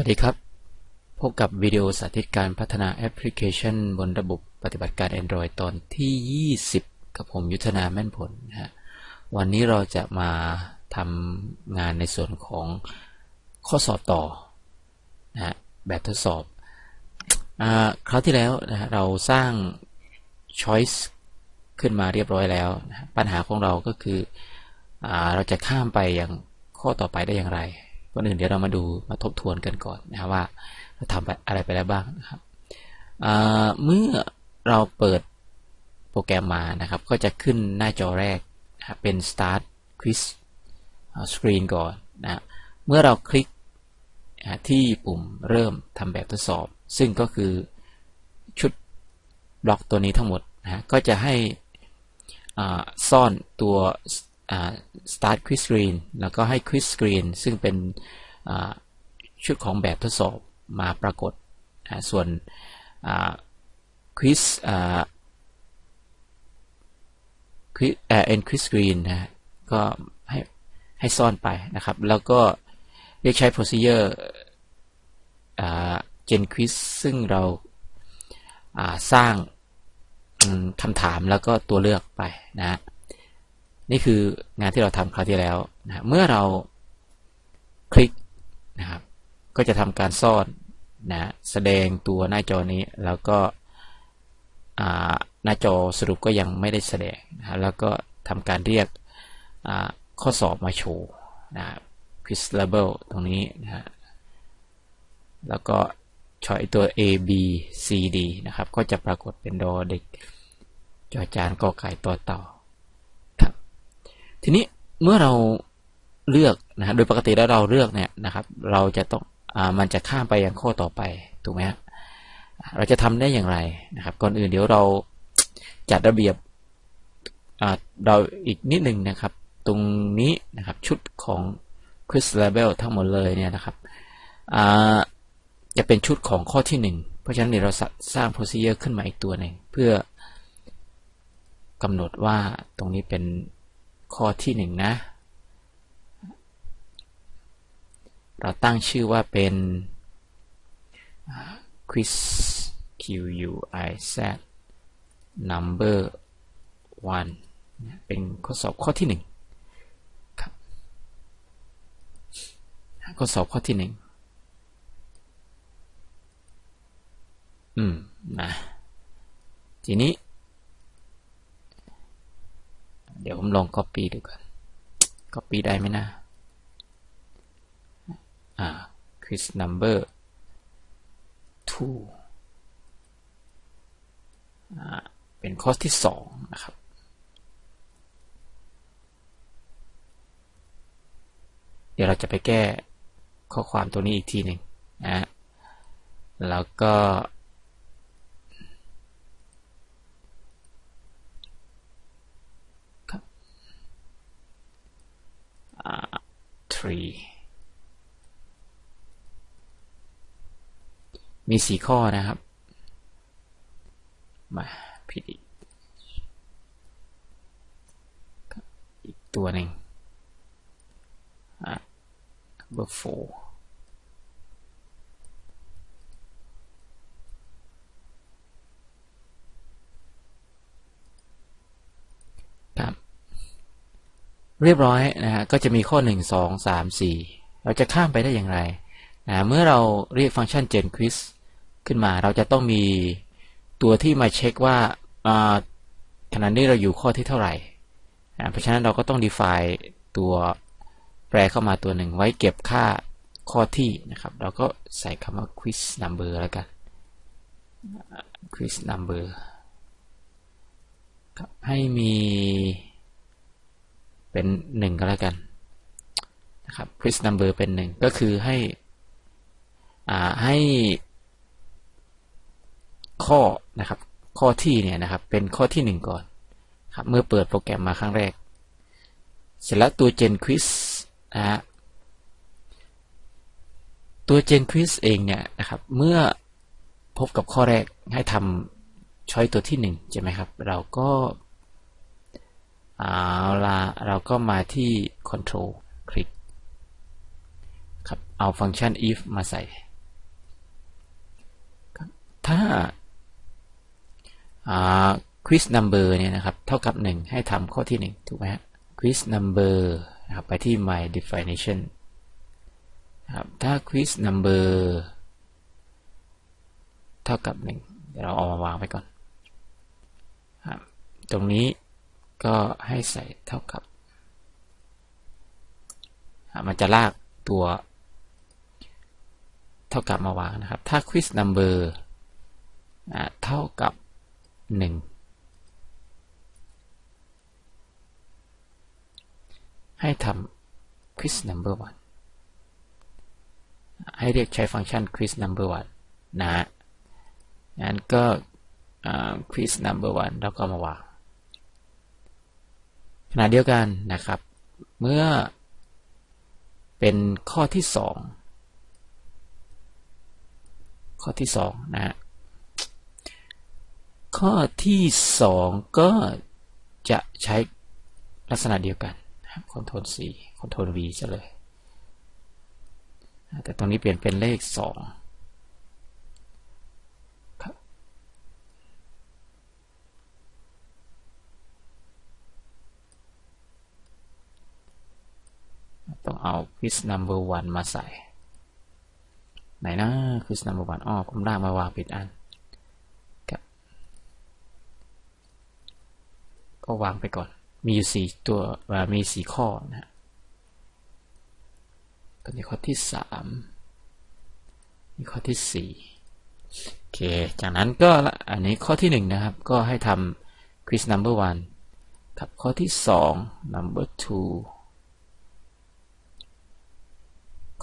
วัสดีครับ พบกับวิดีโอสาธิตการพัฒนาแอปพลิเคชัน บนระบบปฏิบัติการ Android ตอนที่ 20 กับผมยุทธนาแม่นผลนะฮะวันนี้เราจะมาทำงานในส่วนของข้อสอบต่อนะฮะแบบทดสอบอคราวที่แล้วนะฮะเราสร้าง choice ขึ้นมาเรียบร้อยแล้วนะปัญหาของเราก็คืออเราจะข้ามไปยังข้อต่อไปได้อย่างไร ก่อนอื่นเดี๋ยวเรามาดูมาทบทวนกันก่อนนะครับว่าเราทำอะไรไปแล้วบ้างนะครับเมื่อเราเปิดโปรแกรมมานะครับ ก็จะขึ้นหน้าจอแรกนะเป็น start quiz screen ก่อนนะเมื่อเราคลิกที่ปุ่มเริ่มทำแบบทดสอบ ซึ่งก็คือชุดบล็อกตัวนี้ทั้งหมดนะก็จะให้ซ่อนตัว start quiz screen แล้วก็ให้ quiz screen ซึ่งเป็นชุดของแบบทดสอบมาปรากฏ ส่วน quiz quiz end quiz screen นะก็ให้ให้ซ่อนไปนะครับ แล้วก็เรียกใช้ procedure gen quiz ซึ่งเราสร้างคำถามแล้วก็ตัวเลือกไปนะ นี่คืองานที่เราทำคราวที่แล้วนะเมื่อเราคลิกนะครับ ก็จะทำการซ่อนนะแสดงตัวหน้าจอนี้แล้วก็หน้าจอสรุปก็ยังไม่ได้แสดงนะแล้วก็ทำการเรียกข้อสอบมาโชว์นะ quiz label ตรงนี้นะฮะแล้วก็ชอยตัว A B C D นะครับ ก็จะปรากฏเป็นดอเด็กจอจานกอไก่ต่อเต่า ทีนี้เมื่อเราเลือกนะโดยปกติแล้วเราเลือกเนี่ยนะครับ เราจะต้องอ่ามันจะข้ามไปยังข้อต่อไปถูกไหมเราจะทำได้อย่างไรนะครับ ก่อนอื่นเดี๋ยวเราจัดระเบียบอ่าเราอีกนิดหนึ่งนะครับ ตรงนี้นะครับชุดของ quiz label ทั้งหมดเลยเนี่ยนะครับอ่าจะเป็นชุดของข้อที่หนึ่งเพราะฉะนั้นเราสร้าง procedure ขึ้นมาอีกตัวหนึ่งเพื่อกำหนดว่าตรงนี้เป็น ข้อที่หนึ่งนะ เราตั้งชื่อว่าเป็น quiz q u i z number one เป็นข้อสอบข้อที่หนึ่งครับข้อสอบข้อที่หนึ่งอืมนะทีนี้ เดี๋ยวผมลอง Copy ดูก่อน Copy ได้ไหมนะ อ่า quiz number two เป็นข้อที่สองนะครับ เดี๋ยวเราจะไปแก้ข้อความตัวนี้อีกทีหนึ่งนะแล้วก็ tree มีสี่ข้อนะครับ มาผิดอีกอีกตัวหนึ่งอะ number four เรียบร้อยนะฮะก็จะมีข้อ 1 2 3 4 เราจะข้ามไปได้อย่างไรนะเมื่อเราเรียกฟังก์ชัน gen quiz ขึ้นมา เราจะต้องมีตัวที่มาเช็คว่าขณะนี้เราอยู่ข้อที่เท่าไหร่นะเพราะฉะนั้นเราก็ต้อง define ตัวแปรเข้ามาตัวหนึ่งไว้เก็บค่าข้อที่นะครับ เราก็ใส่คำว่า quiz number แล้วกัน quiz number ให้มี เป็นหนึ่งก็แล้วกันนะครับ quiz number เป็นหนึ่งก็คือให้อ่าให้ข้อนะครับ ข้อที่เนี่ยนะครับ เป็นข้อที่หนึ่งก่อนครับเมื่อเปิดโปรแกรมมาครั้งแรก เสร็จแล้วตัว gen quiz นะฮะตัว gen quiz เองเนี่ยนะครับ เมื่อพบกับข้อแรกให้ทำช้อยตัวที่หนึ่งใช่ไหมครับ เราก็ เอาละเราก็มาที่ control คลิกครับเอาฟังก์ชัน if มาใส่ ถ้า quiz number เนี่ยนะครับ เท่ากับ 1 ให้ทำข้อที่ 1 ถูกไหมฮะ quiz number นะครับไปที่ my definition นะครับถ้า quiz number เท่ากับ 1 เดี๋ยวเราเอามาวางไว้ก่อนครับตรงนี้ ก็ให้ใส่เท่ากับ มันจะลากตัว เท่ากับมาวางนะครับ ถ้า quiz number เท่ากับ 1 ให้ทำ quiz number one ให้เรียกใช้ฟังก์ชัน quiz number one นะงั้นก็ quiz number one แล้วก็มาวาง ณะเดียวกันนะครับ เมื่อเป็นข้อที่สองข้อที่สองนะฮะข้อที่สองก็จะใช้ลักษณะเดียวกันคอนโทรล C คอนโทรล V จะเลย แต่ตรงนี้เปลี่ยนเป็นเลขสอง ต้องเอา quiz number one มาใส่ ไหนนะ quiz number one อ๋อผมได้มาวางผิดอันก็วางไปก่อน มีอยู่สี่ตัวมีสี่ข้อนะฮะตัวนี้ข้อที่สามมีข้อที่สี่โอเค จากนั้นก็อันนี้ข้อที่หนึ่งนะครับ ก็ให้ทำ quiz number one กับข้อที่สอง number two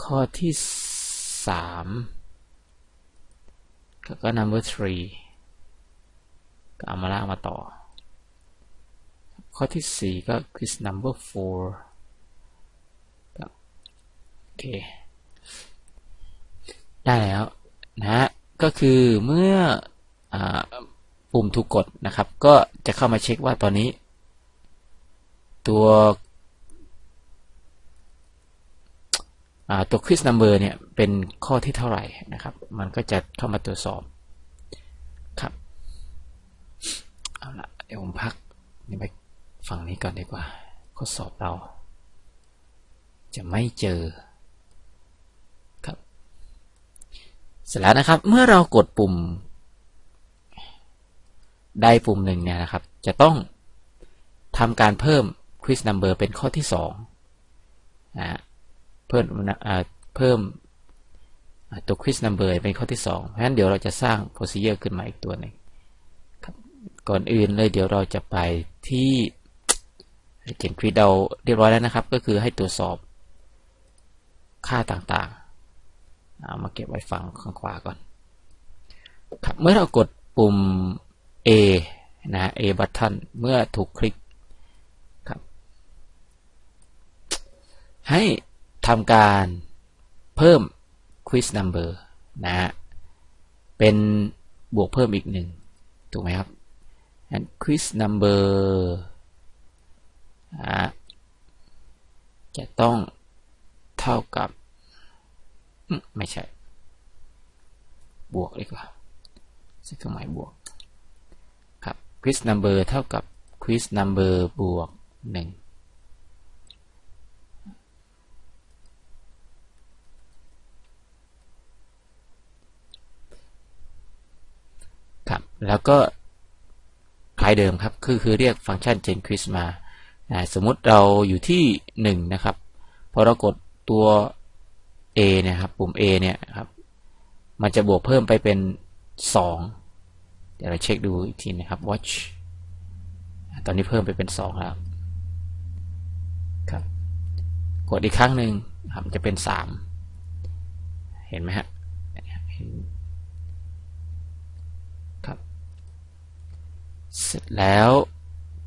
ข้อที่สามก็ number three ก็เอามาลากมาต่อ ข้อที่สี่ก็ quiz number four โอเค ได้แล้วนะฮะ ก็คือเมื่ออปุ่มถูกกดนะครับ ก็จะเข้ามาเช็คว่าตอนนี้ ตัว ตัว quiz number เนี่ยเป็นข้อที่เท่าไหร่นะครับ มันก็จะเข้ามาตรวจสอบครับเอาละเดี๋ยวผมพักนี่ไปฝั่งนี้ก่อนดีกว่า ข้อสอบเรา จะไม่เจอครับ เสร็จแล้วนะครับ เมื่อเรากดปุ่มใดปุ่มหนึ่งเนี่ยนะครับ จะต้องทำการเพิ่ม quiz number เป็นข้อที่สองนะ เพิ่มเพิ่มตัว quiz number เป็นข้อที่2เพราะฉะนั้นเดี๋ยวเราจะสร้าง procedure ขึ้นมาอีกตัวหนึ่งก่อนอื่นเลยเดี๋ยวเราจะไปที่เขียนควิดเราเรียบร้อยแล้วนะครับ ก็คือให้ตรวจสอบค่าต่างๆเอามาเก็บไว้ฝั่งข้างขวาก่อนครับเมื่อเรากดปุ่ม A นะ A button เมื่อถูกคลิกครับให้ ทำการเพิ่ม quiz number นะฮะเป็นบวกเพิ่มอีกหนึ่งถูกไหมครับ and quiz number จะต้องเท่ากับ ไม่ใช่ บวกดีกว่าใช้เครื่องหมายบวก ครับ quiz number เท่ากับ quiz number บวกหนึ่ง ครับ แล้วก็คล้ายเดิมครับ คือคือเรียกฟังก์ชัน gen quiz มา สมมุติเราอยู่ที่หนึ่งนะครับ พอเรากดตัว A นี่ยครับ ปุ่ม A เนี่ยครับ มันจะบวกเพิ่มไปเป็นสองเดี๋ยวเราเช็คดูอีกทีนะครับ watch ตอนนี้เพิ่มไปเป็นสองแล้วครับ กดอีกครั้งหนึ่งครับจะเป็นสามเห็นไหมฮะเห็นครับ เส ร็จแล้ว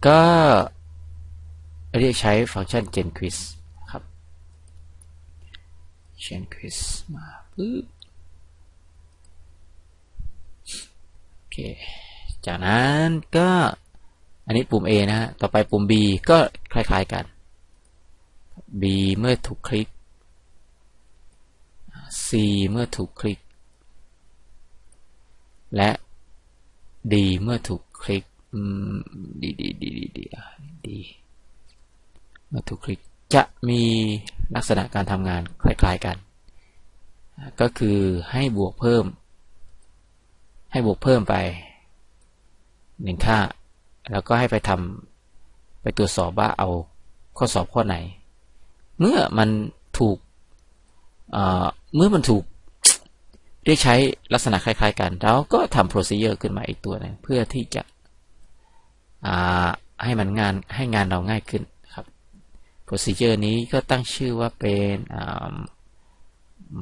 ก็เรียกใช้ฟังก์ชัน gen quiz ครับ gen quiz มาปึ๊บโอเค จากนั้นก็อันนี้ปุ่ม A นะฮะ ต่อไปปุ่ม B ก็คล้ายๆกัน B เมื่อถูกคลิก C เมื่อถูกคลิก และดีเมื่อถูกคลิก อืม ดีดีดีดีดีดีมื่อถูกคลิกจะมีลักษณะการทำงานคล้ายๆกัน ก็คือให้บวกเพิ่ม ให้บวกเพิ่มไปหนึ่งค่า แล้วก็ให้ไปทำไปตรวจสอบว่าเอาข้อสอบข้อไหน เมื่อมันถูกเมื่อมันถูกเรียกใช้ลักษณะคล้าย ๆ กัน เราก็ทำ procedure ขึ้นมาอีกตัวหนึงเพื่อที่จะ ให้มันงานให้งานเราง่ายขึ้นครับ procedure นี้ก็ตั้งชื่อว่าเป็น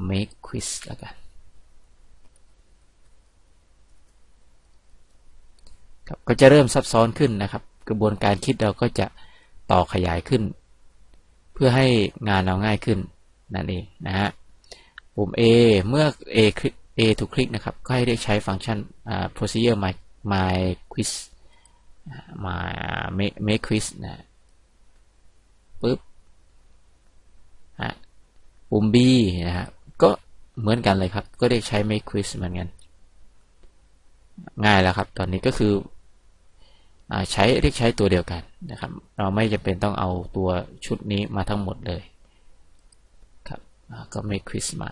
make quiz แล้วกันครับก็จะเริ่มซับซ้อนขึ้นนะครับ กระบวนการคิดเราก็จะต่อขยายขึ้น เพื่อให้งานเราง่ายขึ้นนั่นเองนะฮะปุ่ม A เมื่อ A คลิก A ถูกคลิกนะครับ ก็ให้ได้ใช้ฟังก์ชัน procedure my my quiz my make make quiz นะปึ๊บฮะปุ่ม B นะฮะก็เหมือนกันเลยครับ ก็ได้ใช้ make quiz เหมือนกัน ง่ายแล้วครับ ตอนนี้ก็คือใช้เรียกใช้ตัวเดียวกันนะครับ เราไม่จำเป็นต้องเอาตัวชุดนี้มาทั้งหมดเลยครับก็ make quiz มา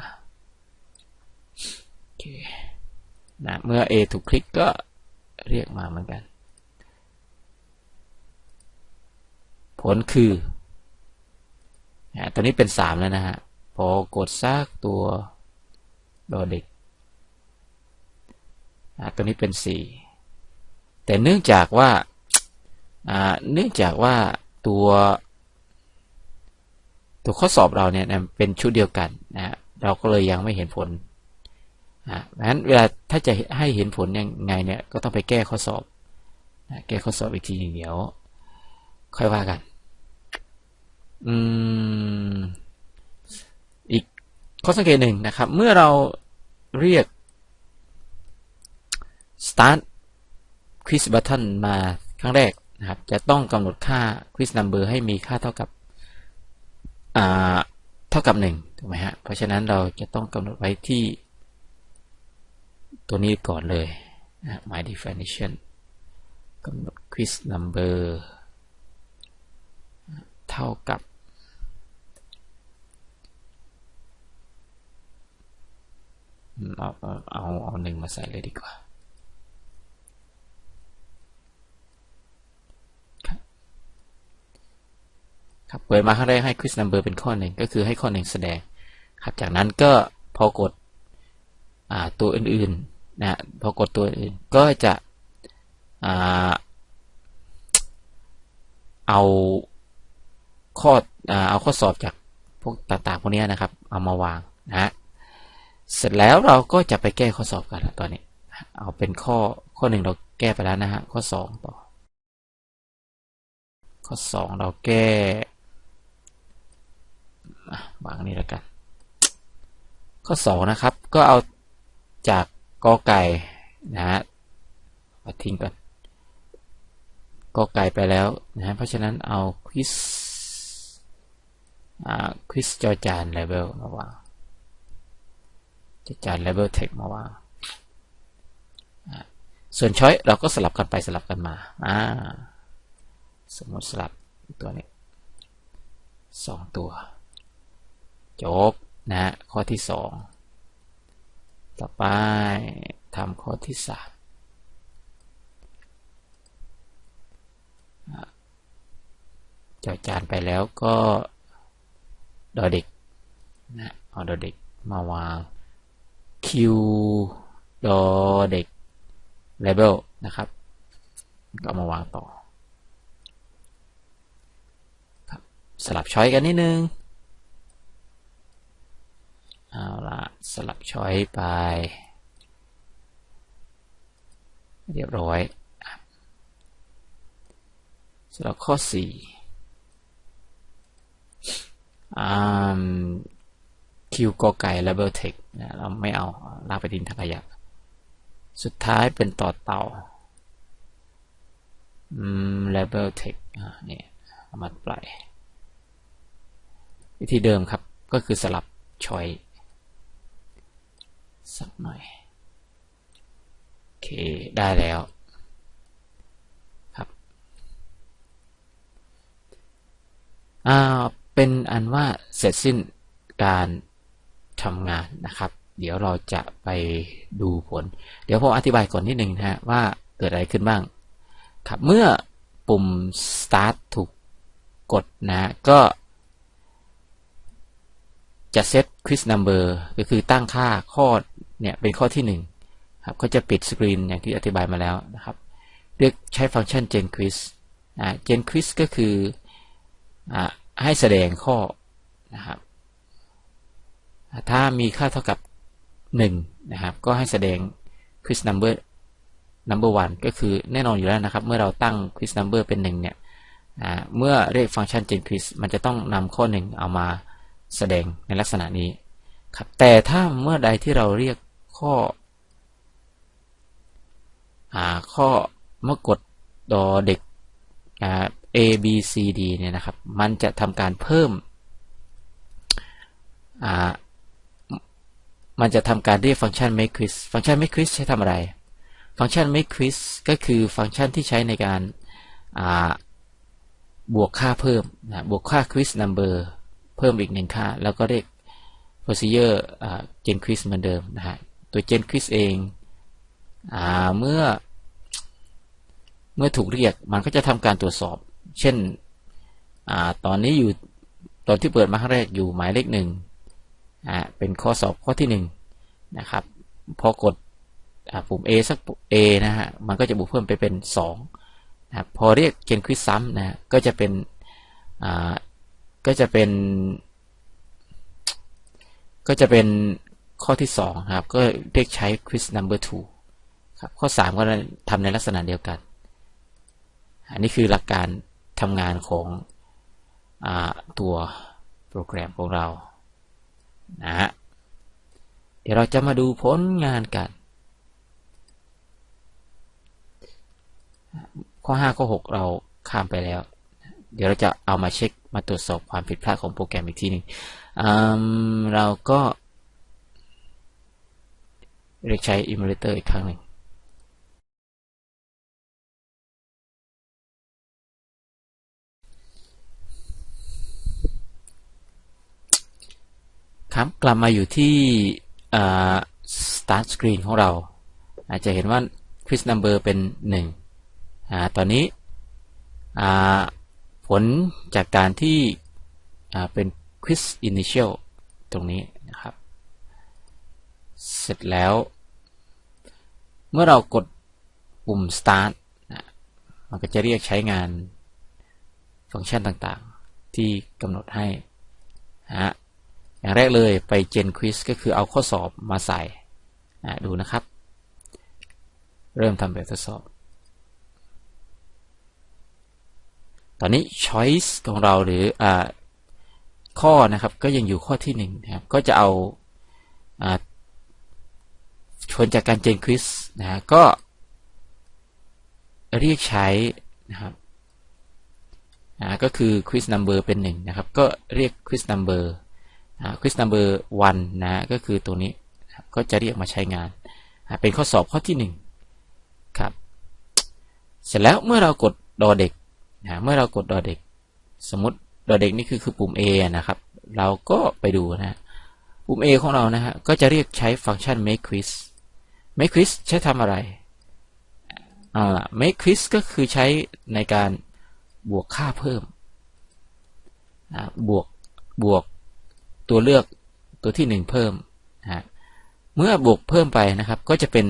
โอเคนะเมื่อ A ถูกคลิกก็เรียกมาเหมือนกัน ผลคือนะตอนนี้เป็น3แล้วนะฮะ พอกดซากตัวดอเด็กนะตัวนี้เป็น4แต่เนื่องจากว่าเนื่องจากว่าตัวตัวข้อสอบเราเนี่ยเป็นชุดเดียวกันนะเราก็เลยยังไม่เห็นผลนะเพราะฉะนั้นเวลาถ้าจะให้เห็นผลยังไงเนี่ยก็ต้องไปแก้ข้อสอบนะแก้ข้อสอบอีกทีหนึ่งเดี๋ยว ค่อยว่ากัน อืม อีกข้อสังเกตหนึ่งนะครับ เมื่อเราเรียก start quiz button มาครั้งแรกนะครับ จะต้องกำหนดค่า quiz number ให้มีค่าเท่ากับเท่ากับหนึ่งถูกไหมฮะ เพราะฉะนั้นเราจะต้องกำหนดไว้ที่ ตัวนี้ก่อนเลยนะ my definition กำหนด quiz number เท่ากับ เอาเอาเอาหนึ่งมาใส่เลยดีกว่าครับเปิดมาครั้งแรกให้ quiz number เป็นข้อหนึ่งก็คือให้ข้อหนึ่งแสดงครับจากนั้นก็พอกดตัวอื่นๆนะพอกดตัวอื่นก็จะเอาข้อเอาข้อสอบจากพวกต่างๆพวกนี้นะครับ เอามาวางนะฮะ เสร็จแล้วเราก็จะไปแก้ข้อสอบกันแล้วตอนนี้ เอาเป็นข้อข้อหนึ่งเราแก้ไปแล้วนะฮะ ข้อสองต่อ ข้อสองเราแก้วางนี่แล้วกัน ข้อสองนะครับ ก็เอาจากกอไก่นะฮะทิ้งก่อนกอไก่ไปแล้วนะฮะเพราะฉะนั้นเอาควิสอ่าควิสจอจานเลเวลมาวาง จอจานเลเวลเทคมาวางส่วนช้อยเราก็สลับกันไปสลับกันมาอ่าสมมติสลับตัวนี้สองตัว จบนะฮะข้อที่สองต่อไปทำข้อที่สามจอจานไปแล้วก็ดอเด็กนะเอาดอเด็กมาวาง คิวดอเด็กเลเบลนะครับ ก็มาวางต่อสลับช้อยกันนิดนึง เอาละสลับช้อยไป เรียบร้อยสำหรับข้อ4 คิวกอไก่ label text เราไม่เอาลากไปทิ้งถังขยะ สุดท้ายเป็นต่อเต่า label text เนี่ยเอามาปล่อยวิธีเดิมครับ ก็คือสลับชอยสักหน่อย โอเค ได้แล้วครับอ่าเป็นอันว่าเสร็จสิ้นการ ทำงานนะครับ เดี๋ยวเราจะไปดูผล เดี๋ยวผมอธิบายก่อนนิดหนึ่งนะฮะว่าเกิดอะไรขึ้นบ้าง ครับ เมื่อปุ่ม start ถูกกดนะ ก็ จะเซต quiz number ก็คือตั้งค่าข้อเนี่ยเป็นข้อที่1ครับก็จะปิดสกรีนอย่างที่อธิบายมาแล้วนะครับเรียกใช้ฟังก์ชัน gen quiz นะ gen quiz ก็คืออให้แสดงข้อนะครับ ถ้ามีค่าเท่ากับ 1 นะครับ ก็ให้แสดง quiz number number one ก็คือแน่นอนอยู่แล้วนะครับ เมื่อเราตั้ง quiz number เป็น 1 เนี่ยเมื่อเรียกฟังก์ชัน gen quiz มันจะต้องนำข้อ 1 เอามาแสดงในลักษณะนี้ครับแต่ถ้าเมื่อใดที่เราเรียกข้ออข้อเมื่อกดดอเด็ก A B C D เนี่ยนะครับ มันจะทำการเพิ่ม มันจะทำการเรียกฟังก์ชัน make quiz ฟังก์ชัน make quiz ใช้ทำอะไร ฟังก์ชัน make quiz ก็คือฟังก์ชันที่ใช้ในการบวกค่าเพิ่มนะบวกค่า quiz number เพิ่มอีกหนึ่งค่า แล้วก็เรียก procedure gen quiz เหมือนเดิมนะฮะตัว gen quiz เองอเมื่อ เมื่อถูกเรียกมันก็จะทำการตรวจสอบ เช่นอตอนนี้อยู่ตอนที่เปิดมาครั้งแรกอยู่หมายเลขหนึ่ง เป็นข้อสอบข้อที่หนึ่งนะครับพอกดปุ่ม A สัก A นะฮะมันก็จะบวกเพิ่มไปเป็น2นะพอเรียก gen quiz ซ้ำนะก็จะเป็นก็จะเป็น ก็จะเป็นข้อที่2ครับก็เรียกใช้ quiz number two ครับข้อ 3 ก็ทำในลักษณะเดียวกัน อันนี้คือหลักการทำงานของอตัวโปรแกรมของเรา นะฮะ เดี๋ยวเราจะมาดูผลงานกัน ข้อ 5 ข้อ 6 เราข้ามไปแล้ว เดี๋ยวเราจะเอามาเช็คมาตรวจสอบความผิดพลาดของโปรแกรมอีกทีหนึ่งเราก็เรียกใช้ emulator อีกครั้งหนึ่ง ครับ กลับมาอยู่ที่ start screen ของเรา อาจจะเห็นว่า quiz number เป็น1ตอนนี้ผลจากการที่เป็น quiz initial ตรงนี้นะครับ เสร็จแล้ว เมื่อเรากดปุ่ม start นะมันก็จะเรียกใช้งานฟังก์ชันต่างๆ ที่กำหนดให้ฮะ อย่างแรกเลยไป gen quiz ก็คือเอาข้อสอบมาใส่ดูนะครับ เริ่มทำแบบทดสอบ ตอนนี้ choice ของเราหรืออข้อนะครับก็ยังอยู่ข้อที่หนึ่งนะครับก็จะเอาชวนจากการเจนควิสนะฮะก็เรียกใช้นะครับก็คือ quiz number เป็นหนึ่งนะครับ ก็เรียก quiz number นะ quiz number one นะก็คือตัวนี้ก็จะเรียกมาใช้งาน เป็นข้อสอบข้อที่หนึ่งครับ เสร็จแล้วเมื่อเรากดดอเด็กนะเมื่อเรากดดอเด็ก สมมติดอเด็กนี่คือคือปุ่ม A นะครับ เราก็ไปดูนะปุ่ม A ของเรานะฮะก็จะเรียกใช้ฟังก์ชัน make quiz make quiz ใช้ทำอะไรเอาล่ะ make quiz ก็คือใช้ในการบวกค่าเพิ่มนะบวกบวก ตัวเลือกตัวที่หนึ่งเพิ่มนะเมื่อบวกเพิ่มไปนะครับ ก็จะเป็น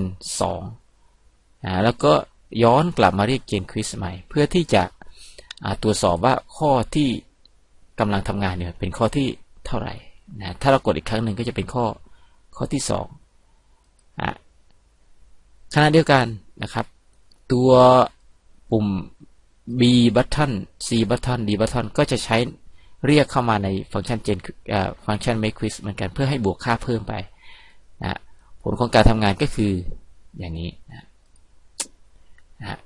2นะแล้วก็ย้อนกลับมาเรียกเกณฑ์ควิสใหม่ เพื่อที่จะตรวจสอบว่าข้อที่กำลังทำงานเนี่ยเป็นข้อที่เท่าไหร่นะถ้าเรากดอีกครั้งหนึ่งก็จะเป็นข้อข้อที่2อะขณะเดียวกันนะครับ ตัวปุ่ม B button C button D button ก็จะใช้ เรียกเข้ามาในฟังก์ชัน gen ฟังก์ชัน make quiz เหมือนกันเพื่อให้บวกค่าเพิ่มไปนะผลของการทำงานก็คืออย่างนี้นะนะ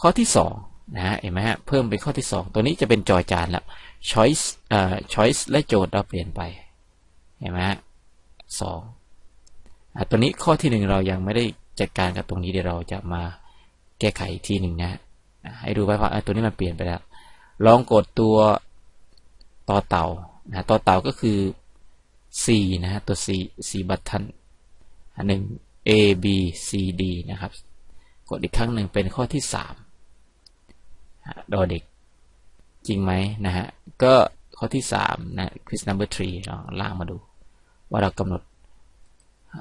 ข้อที่2นะเห็นไหมฮะเพิ่มเป็นข้อที่ 2 ตัวนี้จะเป็นจอยจานแล้ว choice เอ่อ choice และโจทย์เราเปลี่ยนไปเห็นไหมฮะสองตัวนี้ข้อที่หนึ่งเรายังไม่ได้จัดการกับตรงนี้เดี๋ยวเราจะมาแก้ไขอีกทีหนึ่งนะให้ดูไว้ว่าตัวนี้มันเปลี่ยนไปแล้ว ลองกดตัว ต่อเต่านะต่อเต่าก็คือ C นะฮะตัว C C บัตทันหนึ่ง A B C D นะครับ กดอีกครั้งหนึ่งเป็นข้อที่สามดอเด็ก จริงไหมนะฮะ ก็ข้อที่สามนะ quiz number three ลองล่างมาดู ว่าเรากำหนด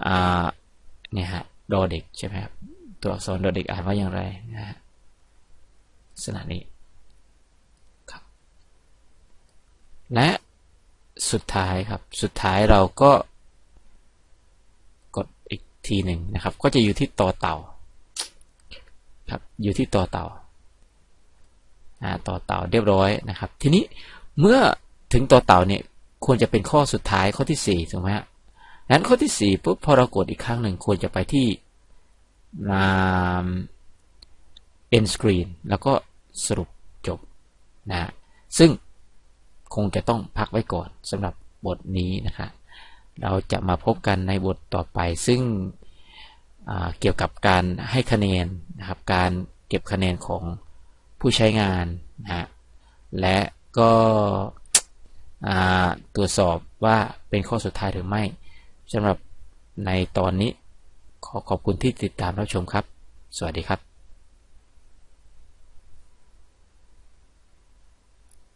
อ่าเนี่ยฮะดอเด็กใช่ไหมครับ ตัวอักษรดอเด็กอ่านว่าอย่างไรนะฮะลักษณะนี้ ครับ และสุดท้ายครับ สุดท้ายเราก็ กดอีกทีหนึ่งนะครับ ก็จะอยู่ที่ต่อเต่า ครับ อยู่ที่ต่อเต่าอ่าต่อเต่าเรียบร้อยนะครับ ทีนี้เมื่อถึงต่อเต่าเนี่ยควรจะเป็นข้อสุดท้ายข้อที่สี่ถูกไหมฮะนั้นข้อที่สี่ปุ๊บพอเรากดอีกครั้งหนึ่งควรจะไปที่มา end screen แล้วก็สรุปจบนะฮะซึ่ง คงจะต้องพักไว้ก่อนสำหรับบทนี้นะครับเราจะมาพบกันในบทต่อไปซึ่งเกี่ยวกับการให้คะแนนนะครับ การเก็บคะแนนของผู้ใช้งานนะฮะและก็ตรวจสอบว่าเป็นข้อสุดท้ายหรือไม่สำหรับในตอนนี้ขอขอบคุณที่ติดตามรับชมครับ สวัสดีครับ